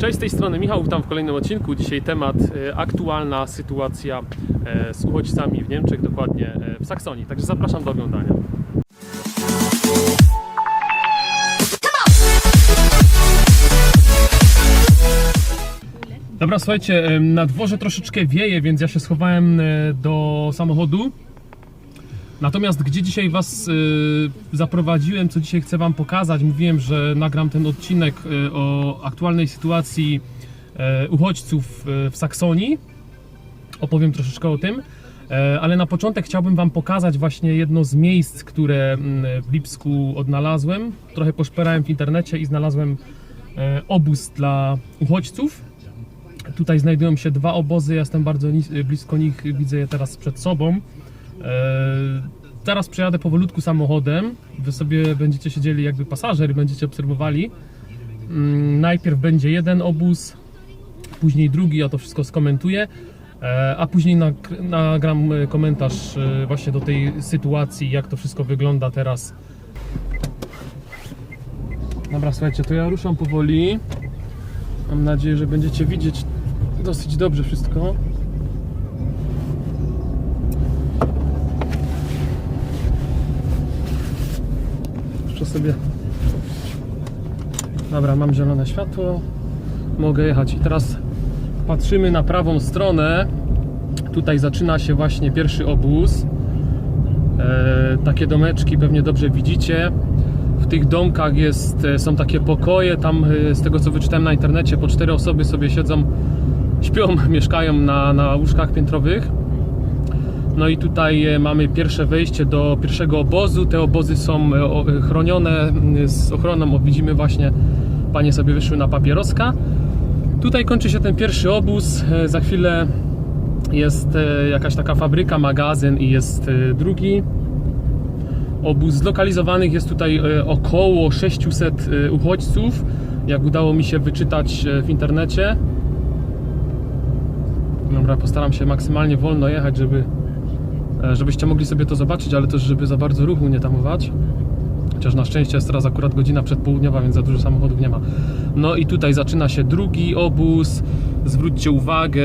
Cześć, z tej strony Michał, witam w kolejnym odcinku. Dzisiaj temat e, aktualna sytuacja e, z uchodźcami w Niemczech, dokładnie e, w Saksonii. Także zapraszam do oglądania. Dobra, słuchajcie, na dworze troszeczkę wieje, więc ja się schowałem do samochodu. Natomiast gdzie dzisiaj Was y, zaprowadziłem, co dzisiaj chcę Wam pokazać, mówiłem, że nagram ten odcinek y, o aktualnej sytuacji y, uchodźców y, w Saksonii. Opowiem troszeczkę o tym. E, Ale na początek chciałbym Wam pokazać właśnie jedno z miejsc, które mm, w Lipsku odnalazłem. Trochę poszperałem w internecie i znalazłem e, obóz dla uchodźców. Tutaj znajdują się dwa obozy, ja jestem bardzo blisko nich, widzę je teraz przed sobą. Eee, Teraz przejadę powolutku samochodem. Wy sobie będziecie siedzieli jakby pasażer, będziecie obserwowali. Mm, Najpierw będzie jeden obóz, później drugi, ja to wszystko skomentuję, e, a później nag- nagram e, komentarz e, właśnie do tej sytuacji, jak to wszystko wygląda teraz. Dobra, słuchajcie, to ja ruszam powoli. Mam nadzieję, że będziecie widzieć dosyć dobrze wszystko. Sobie. Dobra, mam zielone światło. Mogę jechać. I teraz patrzymy na prawą stronę. Tutaj zaczyna się właśnie pierwszy obóz. E, takie domeczki pewnie dobrze widzicie. W tych domkach jest, e, są takie pokoje. Tam e, z tego co wyczytałem na internecie, po cztery osoby sobie siedzą, śpią, mieszkają na, na łóżkach piętrowych. No i tutaj e, mamy pierwsze wejście do pierwszego obozu. Te obozy są e, e, chronione m, z ochroną. Widzimy właśnie, panie sobie wyszły na papieroska. Tutaj kończy się ten pierwszy obóz. Za chwilę jest jakaś taka fabryka, magazyn i jest drugi obóz. Zlokalizowanych jest tutaj około 600 e, uchodźców, jak udało mi się wyczytać w internecie. Dobra, postaram się maksymalnie wolno jechać, żeby żebyście mogli sobie to zobaczyć, ale też żeby za bardzo ruchu nie tamować. Chociaż na szczęście jest teraz akurat godzina przedpołudniowa, więc za dużo samochodów nie ma. No i tutaj zaczyna się drugi obóz. Zwróćcie uwagę,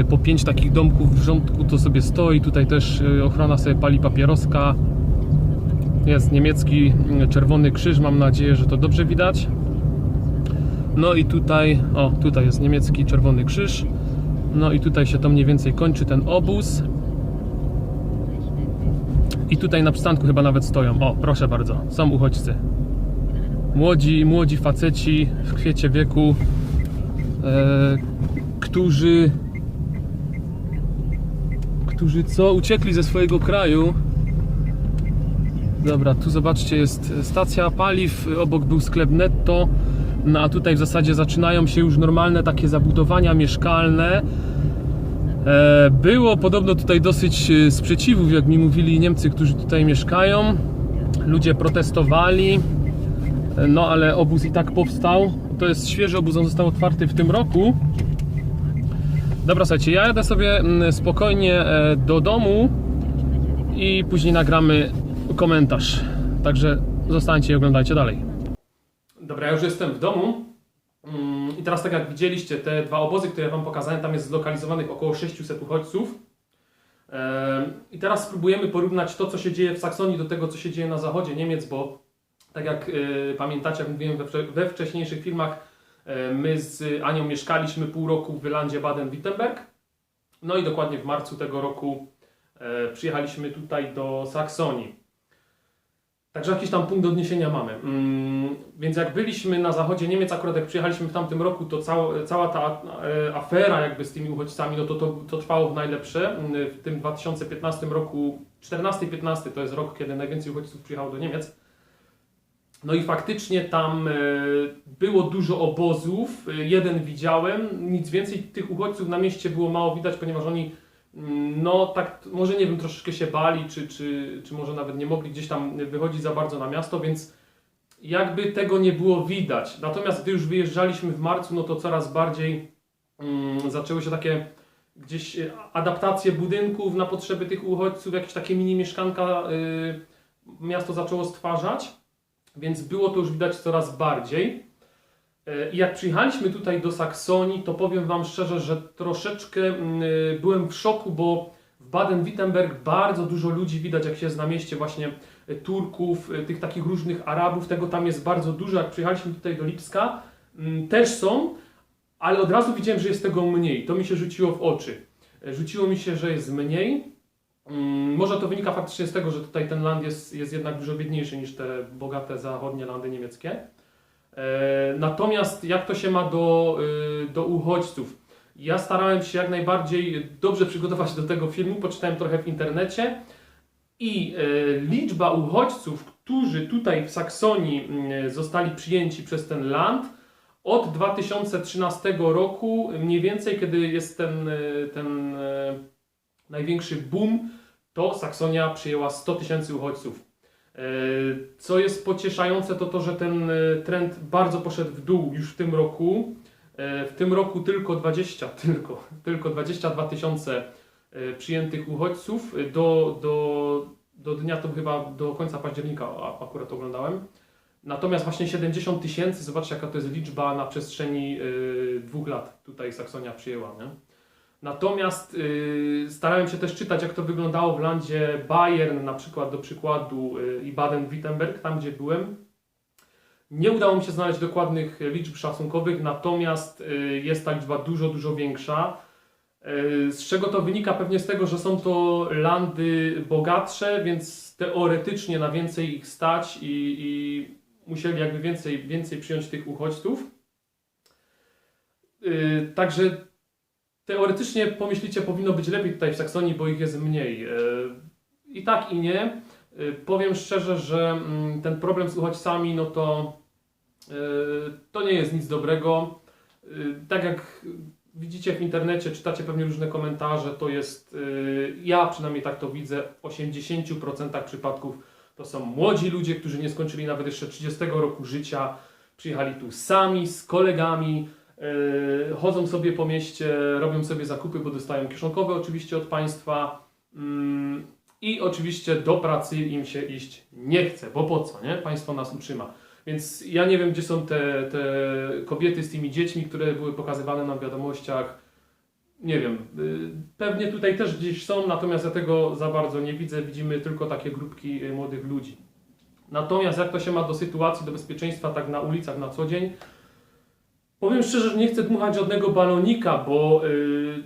y, po pięć takich domków w rządku to sobie stoi. Tutaj też y, ochrona sobie pali papieroska. Jest niemiecki czerwony krzyż, mam nadzieję, że to dobrze widać. No i tutaj, o tutaj jest niemiecki czerwony krzyż. No i tutaj się to mniej więcej kończy ten obóz. I tutaj na przystanku chyba nawet stoją. O, proszę bardzo, są uchodźcy. Młodzi, młodzi faceci w kwiecie wieku, e, którzy, którzy co, uciekli ze swojego kraju. Dobra, tu zobaczcie, jest stacja paliw, obok był sklep netto, no a tutaj w zasadzie zaczynają się już normalne takie zabudowania mieszkalne. E, Było podobno tutaj dosyć e, sprzeciwów, jak mi mówili Niemcy, którzy tutaj mieszkają. Ludzie protestowali, E, no ale obóz i tak powstał. To jest świeży obóz, on został otwarty w tym roku. Dobra, słuchajcie, ja jadę sobie mm, spokojnie do domu i później nagramy komentarz. Także zostańcie i oglądajcie dalej. Dobra, ja już jestem w domu. Mm, I teraz tak jak widzieliście, te dwa obozy, które Wam pokazałem, tam jest zlokalizowanych około 600 uchodźców. I teraz spróbujemy porównać to, co się dzieje w Saksonii do tego, co się dzieje na zachodzie Niemiec, bo tak jak e, pamiętacie, jak mówiłem we wcześniejszych filmach, e, my z Anią mieszkaliśmy pół roku w Wylandzie Baden-Württemberg. No i dokładnie w marcu tego roku e, przyjechaliśmy tutaj do Saksonii. Także jakiś tam punkt odniesienia mamy. Mm, więc jak byliśmy na zachodzie Niemiec, akurat jak przyjechaliśmy w tamtym roku, to cała, cała ta e, afera jakby z tymi uchodźcami, no to, to, to trwało w najlepsze. Mm, W tym 2015 roku, 14-15 to jest rok, kiedy najwięcej uchodźców przyjechało do Niemiec. No i faktycznie tam e, było dużo obozów, e, jeden widziałem, nic więcej tych uchodźców na mieście było mało widać, ponieważ oni No tak, może nie wiem, troszeczkę się bali, czy, czy, czy może nawet nie mogli gdzieś tam wychodzić za bardzo na miasto, więc jakby tego nie było widać. Natomiast gdy już wyjeżdżaliśmy w marcu, no to coraz bardziej mm, zaczęły się takie gdzieś e, adaptacje budynków na potrzeby tych uchodźców, jakieś takie mini mieszkanka y, miasto zaczęło stwarzać, więc było to już widać coraz bardziej. E, I jak przyjechaliśmy tutaj do Saksonii, to powiem Wam szczerze, że troszeczkę mm, y, byłem w szoku, bo w Baden-Württemberg bardzo dużo ludzi widać, jak się jest na mieście, właśnie y, Turków, tych takich różnych Arabów, tego tam jest bardzo dużo. Jak przyjechaliśmy tutaj do Lipska, mm, też są, ale od razu widziałem, że jest tego mniej. To mi się rzuciło w oczy. E, Rzuciło mi się, że jest mniej. Mm, Może to wynika faktycznie z tego, że tutaj ten land jest, jest jednak dużo biedniejszy niż te bogate zachodnie landy niemieckie. E, Natomiast jak to się ma do, y, do uchodźców? Ja starałem się jak najbardziej dobrze przygotować do tego filmu, poczytałem trochę w internecie i e, liczba uchodźców, którzy tutaj w Saksonii mm, zostali przyjęci przez ten land od 2013 roku, mniej więcej kiedy jest ten, e, ten e, największy boom, to Saksonia przyjęła 100 tysięcy uchodźców. E, Co jest pocieszające, to to, że ten e, trend bardzo poszedł w dół już w tym roku. E, W tym roku tylko 20, tylko, tylko 22 tysiące przyjętych uchodźców. Do, do, do dnia to chyba do końca października akurat oglądałem. Natomiast właśnie 70 tysięcy, zobaczcie jaka to jest liczba na przestrzeni dwóch lat tutaj Saksonia przyjęła. Nie? Natomiast y, starałem się też czytać, jak to wyglądało w landzie Bayern, na przykład do przykładu, y, i Baden-Württemberg, tam gdzie byłem. Nie udało mi się znaleźć dokładnych liczb szacunkowych, natomiast y, jest ta liczba dużo, dużo większa. Y, z czego to wynika? Pewnie z tego, że są to landy bogatsze, więc teoretycznie na więcej ich stać i, i musieli jakby więcej, więcej przyjąć tych uchodźców. Y, Także Teoretycznie pomyślicie, powinno być lepiej tutaj w Saksonii, bo ich jest mniej. E, I tak i nie. E, Powiem szczerze, że mm, ten problem z uchodźcami, no to e, to nie jest nic dobrego. Tak jak widzicie w internecie, czytacie pewnie różne komentarze, to jest, ja przynajmniej tak to widzę, w 80% przypadków to są młodzi ludzie, którzy nie skończyli nawet jeszcze 30 roku życia, przyjechali tu sami, z kolegami, chodzą sobie po mieście, robią sobie zakupy, bo dostają kieszonkowe oczywiście od państwa mm, i oczywiście do pracy im się iść nie chce, bo po co, nie? Państwo nas utrzyma. Więc ja nie wiem, gdzie są te, te kobiety z tymi dziećmi, które były pokazywane nam w wiadomościach. Nie wiem, yy, pewnie tutaj też gdzieś są, natomiast ja tego za bardzo nie widzę. Widzimy tylko takie grupki yy, młodych ludzi. Natomiast jak to się ma do sytuacji, do bezpieczeństwa tak na ulicach na co dzień, Powiem szczerze, że nie chcę dmuchać żadnego balonika, bo yy,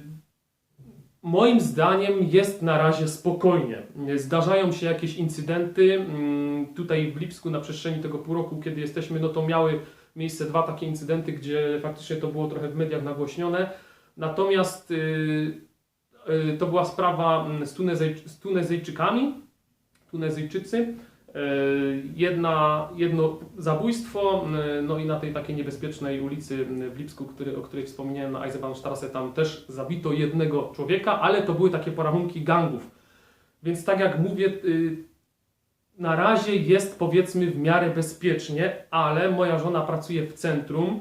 moim zdaniem jest na razie spokojnie. Zdarzają się jakieś incydenty. Yy, tutaj w Lipsku na przestrzeni tego pół roku, kiedy jesteśmy, no to miały miejsce dwa takie incydenty, gdzie faktycznie to było trochę w mediach nagłośnione. Natomiast yy, yy, to była sprawa mm, z, Tunezej, z Tunezyjczykami. Tunezyjczycy. E, Jedna, jedno zabójstwo, e, no i na tej takiej niebezpiecznej ulicy w Lipsku, który, o której wspomniałem, na Eisenbahnstraße, tam też zabito jednego człowieka, ale to były takie porachunki gangów. Więc tak jak mówię, y, na razie jest powiedzmy w miarę bezpiecznie, ale moja żona pracuje w centrum,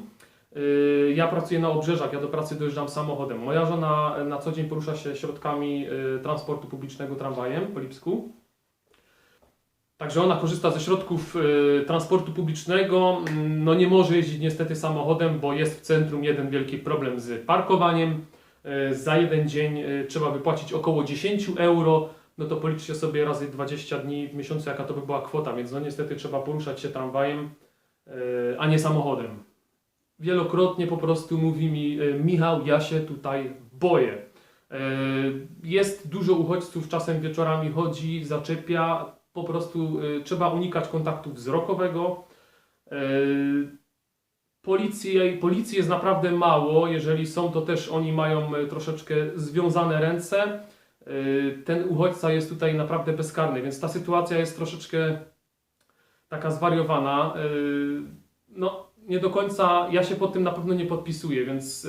y, ja pracuję na obrzeżach, ja do pracy dojeżdżam samochodem. Moja żona na co dzień porusza się środkami transportu publicznego tramwajem po Lipsku. Także ona korzysta ze środków y, transportu publicznego. Mm, No nie może jeździć niestety samochodem, bo jest w centrum jeden wielki problem z parkowaniem. Y, za jeden dzień y, trzeba wypłacić około 10 euro. No to policzcie sobie razy 20 dni w miesiącu, jaka to by była kwota, więc no niestety trzeba poruszać się tramwajem, y, a nie samochodem. Wielokrotnie po prostu mówi mi y, Michał, ja się tutaj boję. Y, Jest dużo uchodźców, czasem wieczorami chodzi, zaczepia, po prostu y, trzeba unikać kontaktu wzrokowego. Y, policji, policji jest naprawdę mało, jeżeli są, to też oni mają y, troszeczkę związane ręce. Ten uchodźca jest tutaj naprawdę bezkarny, więc ta sytuacja jest troszeczkę taka zwariowana. No, nie do końca, ja się pod tym na pewno nie podpisuję, więc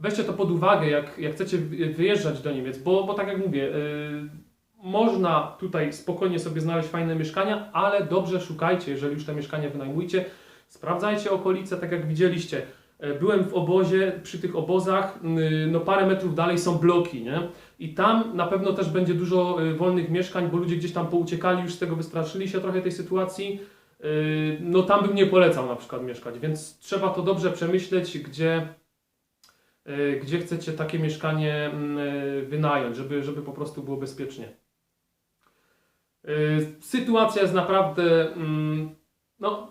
weźcie to pod uwagę, jak, jak chcecie wy- wyjeżdżać do Niemiec, bo, bo tak jak mówię, można tutaj spokojnie sobie znaleźć fajne mieszkania, ale dobrze szukajcie, jeżeli już te mieszkania wynajmujcie. Sprawdzajcie okolice, tak jak widzieliście. E, Byłem w obozie, przy tych obozach, y, no parę metrów dalej są bloki, nie? I tam na pewno też będzie dużo y, wolnych mieszkań, bo ludzie gdzieś tam pouciekali, już z tego wystraszyli się trochę tej sytuacji. Y, no tam bym nie polecał na przykład mieszkać, więc trzeba to dobrze przemyśleć, gdzie, gdzie chcecie takie mieszkanie wynająć, żeby, żeby po prostu było bezpiecznie. Y, Sytuacja jest naprawdę, mm, no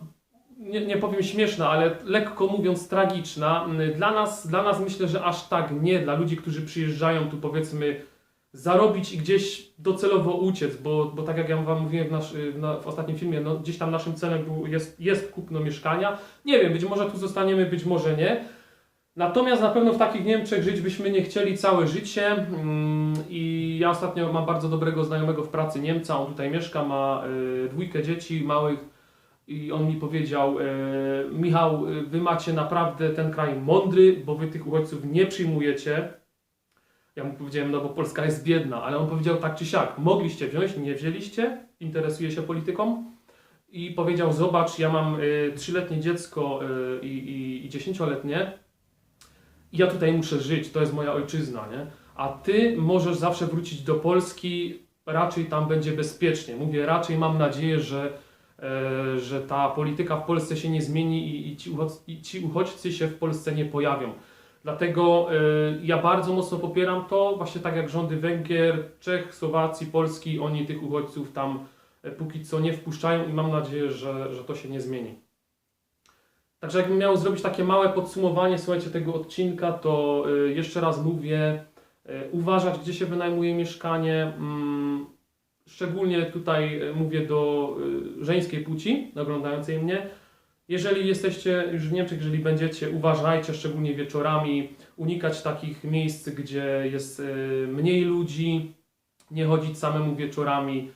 nie, nie powiem śmieszna, ale lekko mówiąc tragiczna. Mm, Dla nas, dla nas myślę, że aż tak nie, dla ludzi, którzy przyjeżdżają tu powiedzmy zarobić i gdzieś docelowo uciec, bo, bo tak jak ja Wam mówiłem w, nasz, w, na, w ostatnim filmie, no, gdzieś tam naszym celem był, jest, jest kupno mieszkania. Nie wiem, być może tu zostaniemy, być może nie. Natomiast na pewno w takich Niemczech żyć byśmy nie chcieli całe życie. Mm, i ja ostatnio mam bardzo dobrego znajomego w pracy Niemca, on tutaj mieszka, ma y, dwójkę dzieci małych i on mi powiedział, y, Michał, y, wy macie naprawdę ten kraj mądry, bo wy tych uchodźców nie przyjmujecie. Ja mu powiedziałem, no bo Polska jest biedna, ale on powiedział tak czy siak, mogliście wziąć, nie wzięliście, interesuje się polityką? I powiedział, zobacz, ja mam trzyletnie dziecko i, dziesięcioletnie ja tutaj muszę żyć, to jest moja ojczyzna, nie? A ty możesz zawsze wrócić do Polski, raczej tam będzie bezpiecznie. Mówię, raczej mam nadzieję, że, e, że ta polityka w Polsce się nie zmieni i, i, ci, uchodź, i ci uchodźcy się w Polsce nie pojawią. Dlatego e, ja bardzo mocno popieram to, właśnie tak jak rządy Węgier, Czech, Słowacji, Polski, oni tych uchodźców tam e, póki co nie wpuszczają i mam nadzieję, że, że to się nie zmieni. Także jakbym miał zrobić takie małe podsumowanie, słuchajcie, tego odcinka, to y, jeszcze raz mówię, y, uważać, gdzie się wynajmuje mieszkanie. Mm, szczególnie tutaj y, mówię do żeńskiej płci, oglądającej mnie. Jeżeli jesteście już w Niemczech, jeżeli będziecie, uważajcie, szczególnie wieczorami, unikać takich miejsc, gdzie jest mniej ludzi, nie chodzić samemu wieczorami,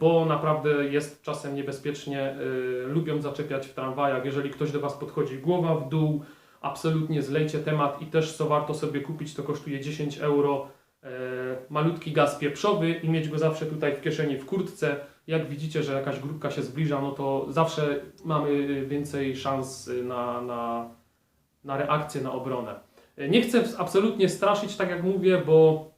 bo naprawdę jest czasem niebezpiecznie. y, Lubią zaczepiać w tramwajach. Jeżeli ktoś do Was podchodzi głowa w dół, absolutnie zlejcie temat i też co warto sobie kupić, to kosztuje 10 euro. e, Malutki gaz pieprzowy i mieć go zawsze tutaj w kieszeni w kurtce. Jak widzicie, że jakaś grupka się zbliża, no to zawsze mamy więcej szans y, na, na, na reakcję, na obronę. Nie chcę absolutnie straszyć, tak jak mówię, bo,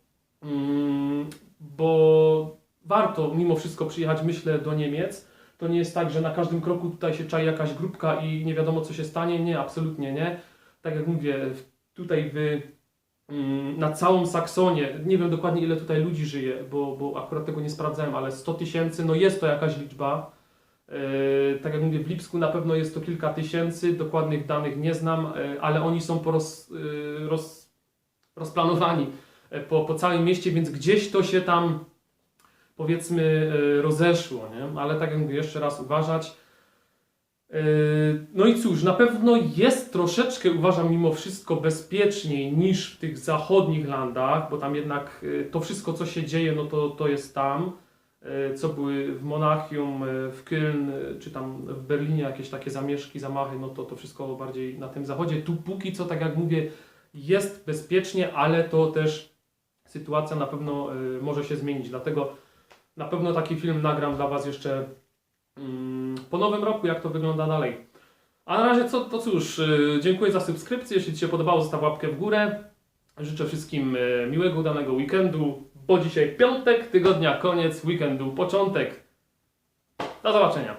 mm, bo warto mimo wszystko przyjechać, myślę, do Niemiec. To nie jest tak, że na każdym kroku tutaj się czai jakaś grupka i nie wiadomo co się stanie. Nie, absolutnie nie. Tak jak mówię, tutaj wy mm, na całą Saksonię, nie wiem dokładnie ile tutaj ludzi żyje, bo, bo akurat tego nie sprawdzałem, ale 100 tysięcy, no jest to jakaś liczba. Yy, tak jak mówię, w Lipsku na pewno jest to kilka tysięcy, dokładnych danych nie znam, yy, ale oni są poroz, yy, roz, rozplanowani po, po całym mieście, więc gdzieś to się tam powiedzmy yy, rozeszło, nie? ale tak jak mówię, jeszcze raz uważać. Yy, No i cóż, na pewno jest troszeczkę, uważam, mimo wszystko bezpieczniej niż w tych zachodnich landach, bo tam jednak yy, to wszystko, co się dzieje, no to, to jest tam. Co były w Monachium, w Köln, czy tam w Berlinie jakieś takie zamieszki, zamachy, no to to wszystko bardziej na tym zachodzie. Tu póki co, tak jak mówię, jest bezpiecznie, ale to też sytuacja na pewno może się zmienić. Dlatego na pewno taki film nagram dla Was jeszcze mm, po nowym roku, jak to wygląda dalej. A na razie co, to cóż, yy, dziękuję za subskrypcję. Jeśli Ci się podobało, zostaw łapkę w górę. Życzę wszystkim yy, miłego, udanego weekendu, bo dzisiaj piątek, tygodnia koniec, weekendu początek. Do zobaczenia.